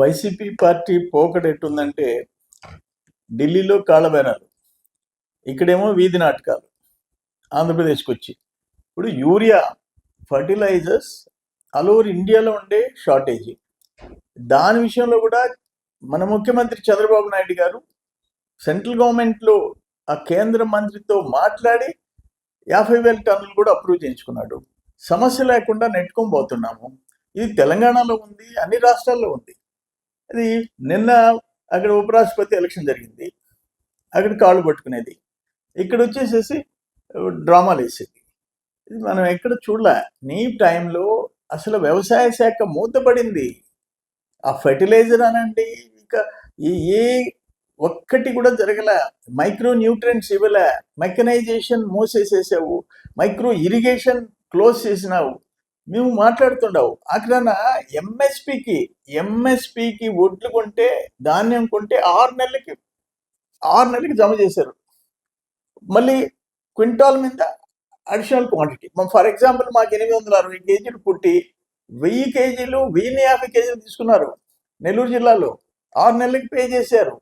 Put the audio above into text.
YCP party పోకడ ఎట్టుందంటే ఢిల్లీలో కాళ్ళబేరాలు ఇక్కడేమో వీధి నాటకాలు ఆంధ్రప్రదేశ్కి వచ్చి ఇప్పుడు యూరియా ఫర్టిలైజర్స్ ఆల్ ఓవర్ ఇండియాలో ఉండే షార్టేజీ. దాని విషయంలో కూడా మన ముఖ్యమంత్రి చంద్రబాబు నాయుడు గారు సెంట్రల్ గవర్నమెంట్లో ఆ కేంద్ర మంత్రితో మాట్లాడి యాభై వేల టన్నులు కూడా అప్రూవ్ చేయించుకున్నాడు. సమస్య లేకుండా నెట్టుకొని పోతున్నాము. ఇది తెలంగాణలో ఉంది అన్ని రాష్ట్రాల్లో ఉంది. అది నిన్న అక్కడ ఉపరాష్ట్రపతి ఎలక్షన్ జరిగింది. అక్కడ కాళ్ళు పట్టుకునేది. ఇక్కడ వచ్చేసేసి డ్రామాలు వేసేది. ఇది మనం ఎక్కడ చూడలే నీ టైంలో అసలు వ్యవసాయ శాఖ మూతపడింది. ఆ ఫెర్టిలైజర్ అనండి ఇంకా ఏ ఒక్కటి కూడా జరగలే మైక్రో న్యూట్రియంట్స్ ఇవ్వలే మెకనైజేషన్ మూసేసేసావు మైక్రో ఇరిగేషన్ క్లోజ్ చేసినావు. మేము మాట్లాడుతుండవు. అక్కడ ఎంఎస్పికి ఎంఎస్పికి ఒడ్లు కొంటే ధాన్యం కొంటే ఆరు నెలలకి ఆరు నెలలకి జమ చేశారు. మళ్ళీ క్వింటాల్ మీద అడిషనల్ క్వాంటిటీ ఫర్ ఎగ్జాంపుల్ మాకు ఎనిమిది వందల అరవై కేజీలు పుట్టి వెయ్యి కేజీలు వెయ్యిని యాభై కేజీలు తీసుకున్నారు నెల్లూరు జిల్లాలో. ఆరు నెలలకి పే చేశారు.